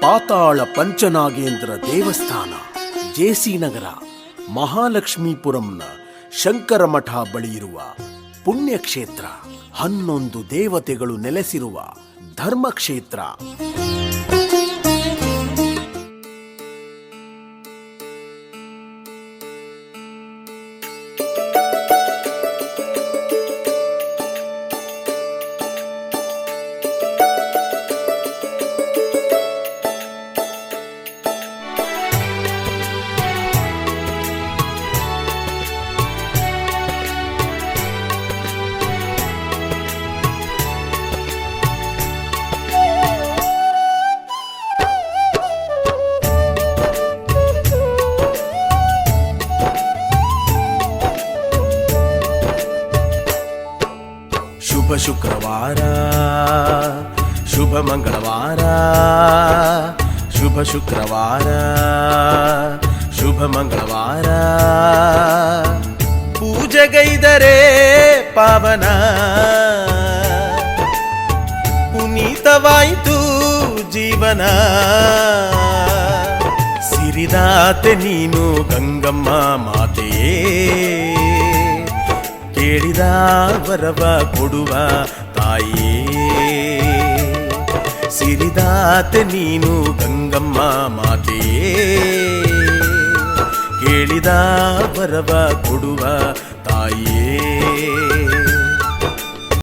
ಪಾತಾಳ ಪಂಚನಾಗೇಂದ್ರ ದೇವಸ್ಥಾನ ಜೆಸಿ ನಗರ ಮಹಾಲಕ್ಷ್ಮೀಪುರಂನ ಶಂಕರ ಮಠ ಬಳಿ ಇರುವ ಪುಣ್ಯಕ್ಷೇತ್ರ, ಹನ್ನೊಂದು ದೇವತೆಗಳು ನೆಲೆಸಿರುವ ಧರ್ಮಕ್ಷೇತ್ರ. ಶುಭ ಶುಕ್ರವಾರ ಶುಭ ಮಂಗಳವಾರ ಶುಭ ಶುಕ್ರವಾರ ಶುಭ ಮಂಗಳವಾರ ಪೂಜೆಗೈದರೆ ಪಾವನ ಪುನೀತವಾಯಿತು ಜೀವನ ಸಿರಿದಾತೆ ನೀನು ಗಂಗಮ್ಮ ಮಾತೆಯೇ ಕೇಳಿದ ವರವ ಕೊಡುವ ತಾಯಿಯೇ ಸಿರಿದಾತೆ ನೀನು ಗಂಗಮ್ಮ ಮಾತೆಯೇ. ಕೇಳಿದ ವರವ ಕೊಡುವ